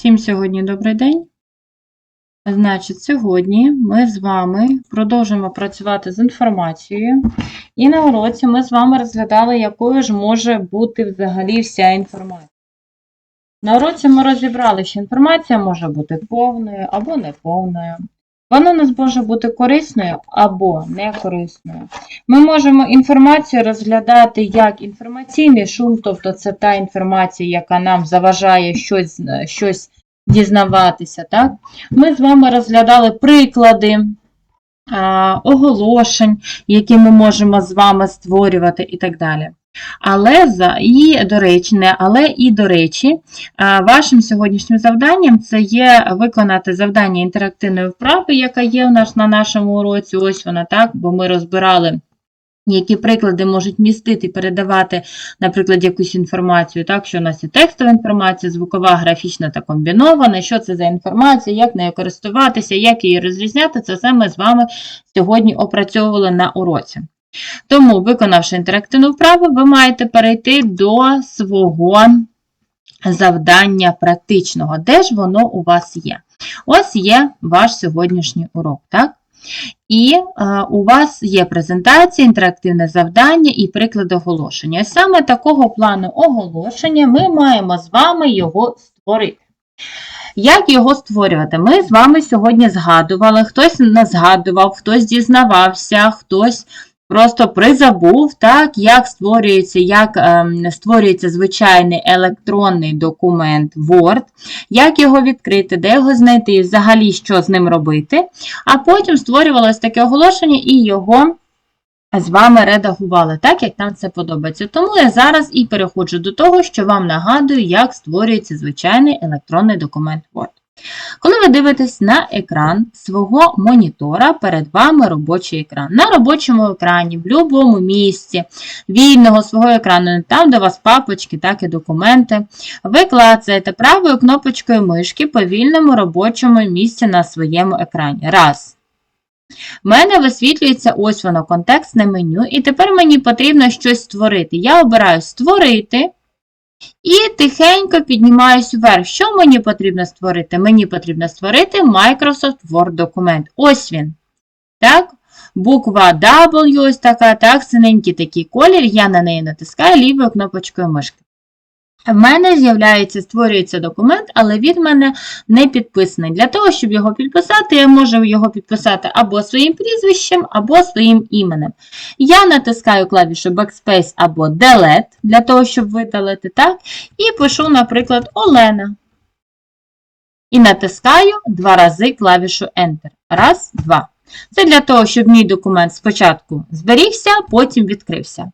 Всім сьогодні добрий день. Значить, сьогодні ми з вами продовжимо працювати з інформацією. І на уроці ми з вами розглядали, якою ж може бути взагалі вся інформація. На уроці ми розібрали, що інформація може бути повною або неповною. Вона у нас може бути корисною або некорисною. Ми можемо інформацію розглядати як інформаційний шум, тобто це та інформація, яка нам заважає щось, щось дізнаватися. Так? Ми з вами розглядали приклади оголошень, які ми можемо з вами створювати і так далі. Але за і до речі, не але і до речі, вашим сьогоднішнім завданням це є виконати завдання інтерактивної вправи, яка є у нас на нашому уроці. Ось вона так, бо ми розбирали. Які приклади можуть містити передавати, наприклад, якусь інформацію, так, що у нас є текстова інформація, звукова, графічна та комбінована, що це за інформація, як нею користуватися, як її розрізняти, це все ми з вами сьогодні опрацьовували на уроці. Тому, виконавши інтерактивну вправу, ви маєте перейти до свого завдання практичного. Де ж воно у вас є? Ось є ваш сьогоднішній урок. так? І е, у вас є презентація, інтерактивне завдання і приклад оголошення. Саме такого плану оголошення ми маємо з вами його створити. Як його створювати? Ми з вами сьогодні згадували, хтось не згадував, хтось дізнавався, хтось Просто призабув, так, як створюється як ем, створюється звичайний електронний документ Word, як його відкрити, де його знайти і взагалі що з ним робити. А потім створювалось таке оголошення і його з вами редагували, так, як нам це подобається. Тому я зараз і переходжу до того, що вам нагадую, як створюється звичайний електронний документ Word. Коли ви дивитесь на екран свого монітора, перед вами робочий екран. На робочому екрані, в будь-якому місці вільного свого екрану, там, де у вас папочки, так і документи, ви клацаєте правою кнопочкою мишки по вільному робочому місці на своєму екрані. Раз. У мене висвітлюється ось воно контекстне меню, і тепер мені потрібно щось створити. Я обираю Створити. І тихенько піднімаюсь вверх. Що мені потрібно створити? Мені потрібно створити Microsoft Word документ. Ось він. Так? Буква W, ось така, так, синенький такий колір. Я на неї натискаю лівою кнопочкою мишки. В мене з'являється, створюється документ, але він в мене не підписаний. Для того, щоб його підписати, я можу його підписати або своїм прізвищем, або своїм іменем. Я натискаю клавішу Backspace або Delete, для того, щоб видалити, так, і пишу, наприклад, Олена. І натискаю два рази клавішу Enter. Раз, два. Це для того, щоб мій документ спочатку зберігся, потім відкрився.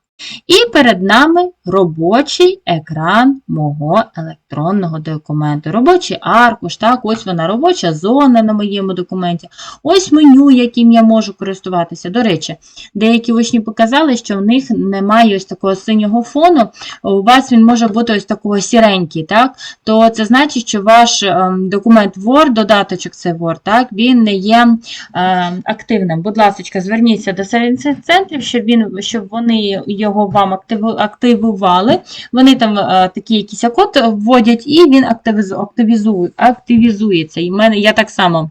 І перед нами робочий екран мого електронного документу. Робочий аркуш, так, ось вона робоча зона на моєму документі. Ось меню, яким я можу користуватися. До речі, деякі учні показали, що в них немає ось такого синього фону. У вас він може бути ось такого сіренький, так? то це значить, що ваш ем, документ Word, додаточок це Word, так, він не є ем, активним. Будь ласка, зверніться до сервісних центрів, щоб, він, щоб вони його вам активували. Вони там е, такі якісь код вводять, і він активізує, активізується. І в мене я так само.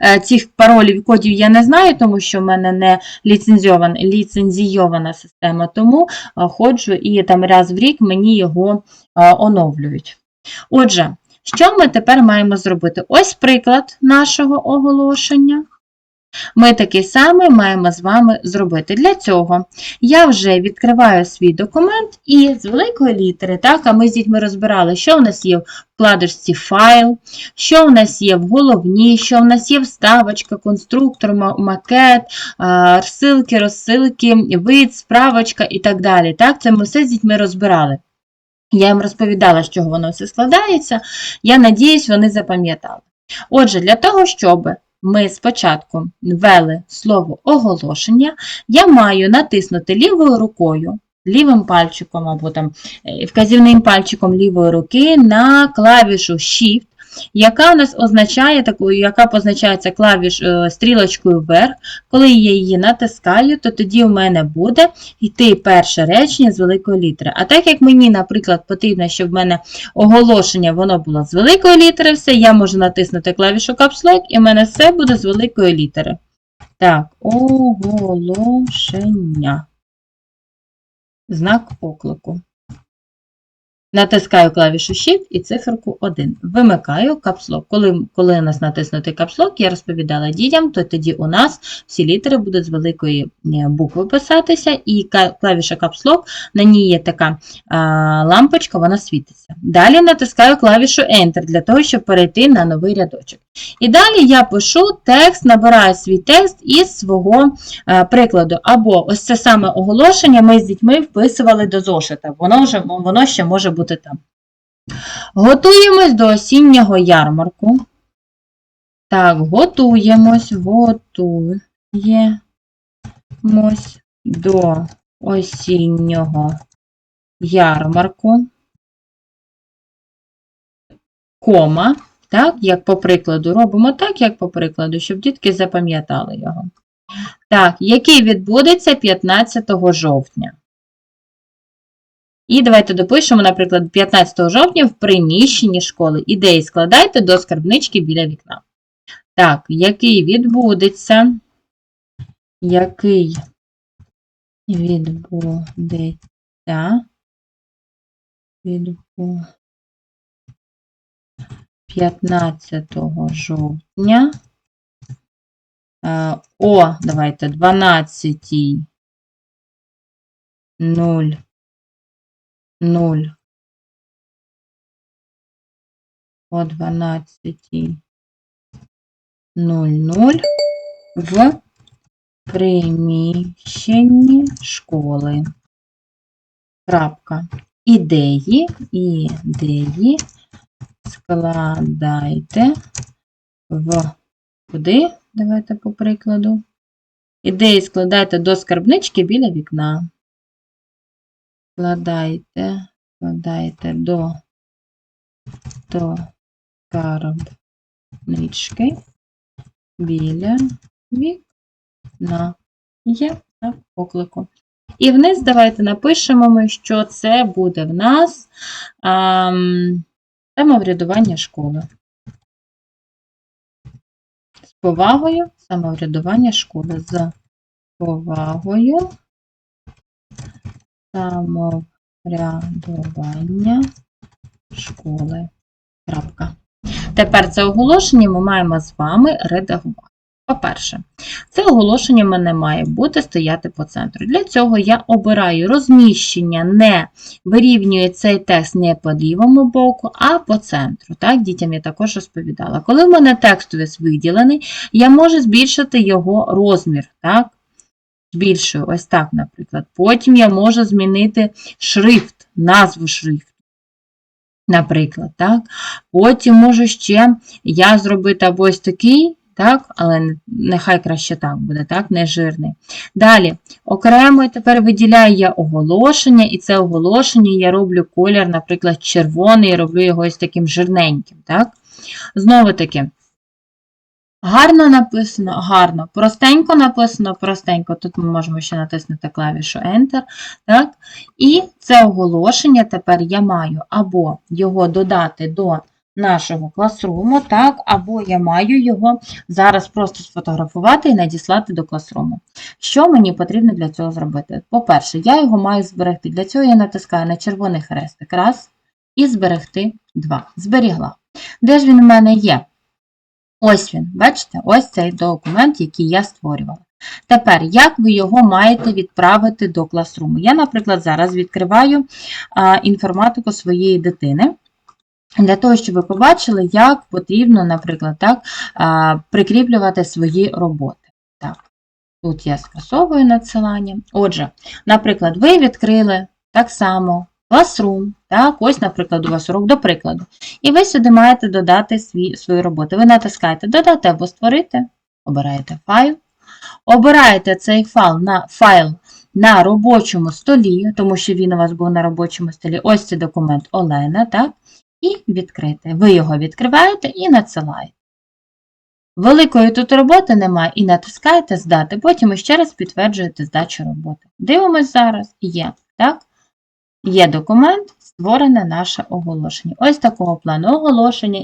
Е, цих паролів і кодів я не знаю, тому що в мене не ліцензійована, ліцензійована система, тому е, ходжу і там раз в рік мені його оновлюють. Отже, що ми тепер маємо зробити? Ось приклад нашого оголошення. Ми такий самий маємо з вами зробити. Для цього я вже відкриваю свій документ і з великої літери, так, а ми з дітьми розбирали, що у нас є в вкладочці файл, що у нас є в головній, що у нас є вставочка, конструктор, макет, ссылки, розсилки, вид, справочка і так далі. Так, Це ми все з дітьми розбирали. Я їм розповідала, з чого воно все складається. Я надіюсь, вони запам'ятали. Отже, для того, щоб ми спочатку ввели слово оголошення, я маю натиснути лівою рукою, лівим пальчиком або там е, вказівним пальчиком лівої руки на клавішу Shift. Яка у нас означає таку, яка позначається клавіш е, стрілочкою вверх. Коли я її натискаю, то тоді у мене буде йти перше речення з великої літери. А так як мені, наприклад, потрібно, щоб в мене оголошення воно було з великої літери, все, я можу натиснути клавішу Caps і в мене все буде з великої літери. Так, оголошення. Знак оклику. Натискаю клавішу Shift і циферку 1. Вимикаю капслок. Коли, коли у нас натиснути капслок, я розповідала дітям, то тоді у нас всі літери будуть з великої е, букви писатися, і клавіша капслок, на ній є така а, лампочка, вона світиться. Далі натискаю клавішу Enter для того, щоб перейти на новий рядочок. І далі я пишу текст, набираю свій текст із свого е, прикладу. Або ось це саме оголошення ми з дітьми вписували до зошита. Воно, вже, воно ще може бути там. Готуємось до осіннього ярмарку. Так, готуємось, готуємось до осіннього ярмарку. Кома. Так, як по прикладу, робимо так, як по прикладу, щоб дітки запам'ятали його. Так, який відбудеться 15 жовтня. І давайте допишемо, наприклад, 15 жовтня в приміщенні школи. Ідеї складайте до скарбнички біля вікна. Так, який відбудеться, який відбудеться, відбудеться 15 жовтня е, о, давайте, 12 0 0 о 12 00 в приміщенні школи. Крапка. Ідеї, ідеї складайте в куди? Давайте по прикладу. Ідеї складайте до скарбнички біля вікна. Складайте, складайте до, скарбнички біля вікна. Є так, поклику. І вниз давайте напишемо, ми, що це буде в нас ам, самоврядування школи. З повагою самоврядування школи. З повагою самоврядування школи. Крапка. Тепер це оголошення ми маємо з вами редагувати. По-перше, це оголошення в мене має бути стояти по центру. Для цього я обираю розміщення, не вирівнюю цей текст не по лівому боку, а по центру. Так, Дітям я також розповідала. Коли в мене текстовість виділений, я можу збільшити його розмір. Так? Збільшую, ось так, наприклад. Потім я можу змінити шрифт, назву шрифту. Наприклад, так? Потім можу ще я зробити або ось такий, так, але нехай краще так буде, так, не жирний. Далі, окремо тепер виділяю я оголошення, і це оголошення я роблю колір, наприклад, червоний, роблю його ось таким жирненьким, так. Знову таки, гарно написано, гарно, простенько написано, простенько. Тут ми можемо ще натиснути клавішу Enter, так. І це оголошення тепер я маю або його додати до нашого класруму, так, або я маю його зараз просто сфотографувати і надіслати до класруму. Що мені потрібно для цього зробити? По-перше, я його маю зберегти. Для цього я натискаю на червоний хрестик. Раз. І зберегти два. Зберігла. Де ж він у мене є? Ось він, бачите? Ось цей документ, який я створювала. Тепер, як ви його маєте відправити до класруму? Я, наприклад, зараз відкриваю а, інформатику своєї дитини. Для того, щоб ви побачили, як потрібно, наприклад, так, а, прикріплювати свої роботи. Так, тут я скасовую надсилання. Отже, наприклад, ви відкрили так само Classroom, так, ось, наприклад, у вас урок до прикладу. І ви сюди маєте додати свій, свою роботу. Ви натискаєте Додати або створити, обираєте файл, обираєте цей файл на, файл на робочому столі, тому що він у вас був на робочому столі. Ось цей документ Олена, так? і відкрити. Ви його відкриваєте і надсилаєте. Великої тут роботи немає і натискаєте здати, потім ще раз підтверджуєте здачу роботи. Дивимось зараз, є. Так? Є документ, створене наше оголошення. Ось такого плану оголошення